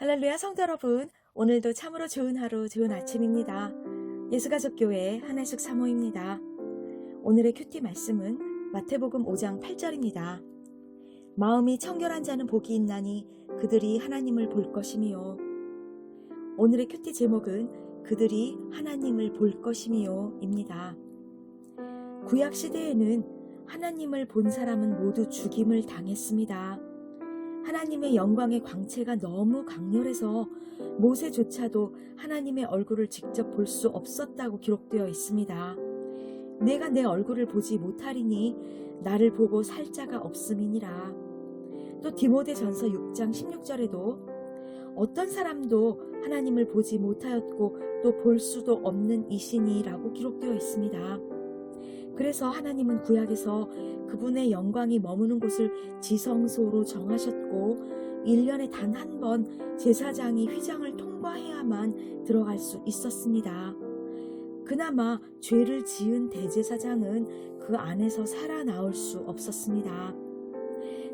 할렐루야 성도 여러분, 오늘도 참으로 좋은 하루, 좋은 아침입니다. 예수가족교회 한혜숙 사모입니다. 오늘의 큐티 말씀은 마태복음 5장 8절입니다. 마음이 청결한 자는 복이 있나니 그들이 하나님을 볼 것이미요. 오늘의 큐티 제목은 그들이 하나님을 볼 것이미요입니다. 구약 시대에는 하나님을 본 사람은 모두 죽임을 당했습니다. 하나님의 영광의 광채가 너무 강렬해서 모세조차도 하나님의 얼굴을 직접 볼 수 없었다고 기록되어 있습니다. 내가 내 얼굴을 보지 못하리니 나를 보고 살 자가 없음이니라. 또 디모데 전서 6장 16절에도 어떤 사람도 하나님을 보지 못하였고 또 볼 수도 없는 이신이라고 기록되어 있습니다. 그래서 하나님은 구약에서 그분의 영광이 머무는 곳을 지성소로 정하셨고 1년에 단 한 번 제사장이 휘장을 통과해야만 들어갈 수 있었습니다. 그나마 죄를 지은 대제사장은 그 안에서 살아나올 수 없었습니다.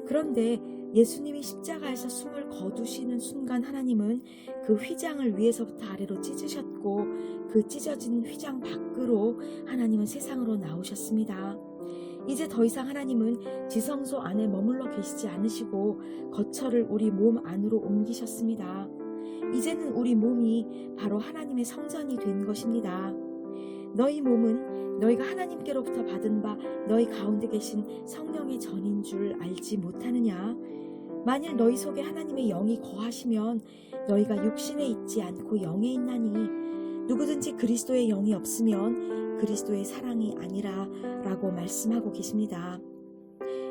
그런데 예수님이 십자가에서 숨을 거두시는 순간 하나님은 그 휘장을 위에서부터 아래로 찢으셨고 그 찢어진 휘장 밖으로 하나님은 세상으로 나오셨습니다. 이제 더 이상 하나님은 지성소 안에 머물러 계시지 않으시고 거처를 우리 몸 안으로 옮기셨습니다. 이제는 우리 몸이 바로 하나님의 성전이 된 것입니다. 너희 몸은 너희가 하나님께로부터 받은 바 너희 가운데 계신 성령의 전인 줄 알지 못하느냐? 만일 너희 속에 하나님의 영이 거하시면 너희가 육신에 있지 않고 영에 있나니 누구든지 그리스도의 영이 없으면 그리스도의 사랑이 아니라 라고 말씀하고 계십니다.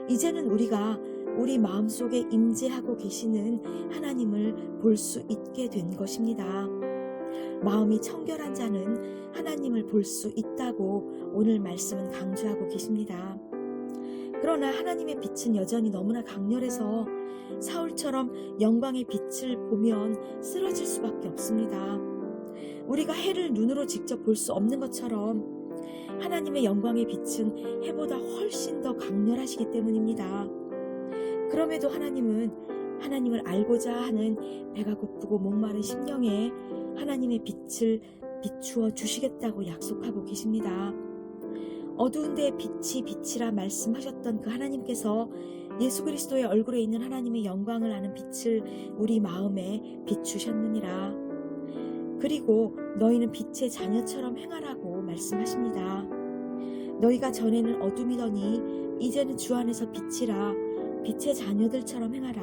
이제는 우리가 우리 마음속에 임재하고 계시는 하나님을 볼 수 있게 된 것입니다. 마음이 청결한 자는 하나님을 볼 수 있다고 오늘 말씀은 강조하고 계십니다. 그러나 하나님의 빛은 여전히 너무나 강렬해서 사울처럼 영광의 빛을 보면 쓰러질 수밖에 없습니다. 우리가 해를 눈으로 직접 볼 수 없는 것처럼 하나님의 영광의 빛은 해보다 훨씬 더 강렬하시기 때문입니다. 그럼에도 하나님은 하나님을 알고자 하는 배가 고프고 목마른 심령에 하나님의 빛을 비추어 주시겠다고 약속하고 계십니다. 어두운 데 빛이 빛이라 말씀하셨던 그 하나님께서 예수 그리스도의 얼굴에 있는 하나님의 영광을 아는 빛을 우리 마음에 비추셨느니라. 그리고 너희는 빛의 자녀처럼 행하라고 말씀하십니다. 너희가 전에는 어둠이더니 이제는 주 안에서 빛이라 빛의 자녀들처럼 행하라.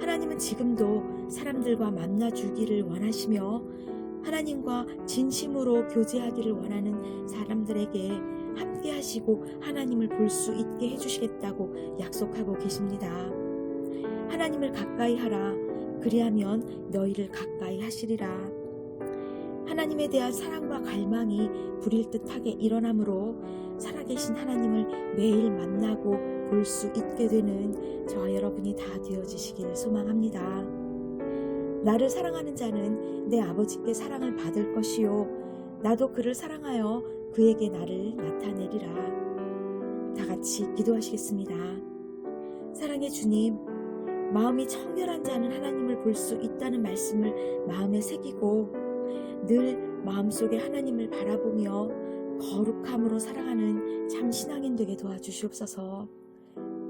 하나님은 지금도 사람들과 만나 주기를 원하시며 하나님과 진심으로 교제하기를 원하는 사람들에게 함께 하시고 하나님을 볼 수 있게 해주시겠다고 약속하고 계십니다. 하나님을 가까이 하라. 그리하면 너희를 가까이 하시리라. 하나님에 대한 사랑과 갈망이 불일 듯하게 일어나므로 살아계신 하나님을 매일 만나고 볼 수 있게 되는 저와 여러분이 다 되어지시길 소망합니다. 나를 사랑하는 자는 내 아버지께 사랑을 받을 것이요. 나도 그를 사랑하여 그에게 나를 나타내리라. 다 같이 기도하시겠습니다. 사랑의 주님, 마음이 청결한 자는 하나님을 볼 수 있다는 말씀을 마음에 새기고 늘 마음속에 하나님을 바라보며 거룩함으로 살아가는 참 신앙인 되게 도와주시옵소서.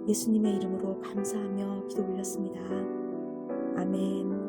예수님의 이름으로 감사하며 기도 올렸습니다. 아멘.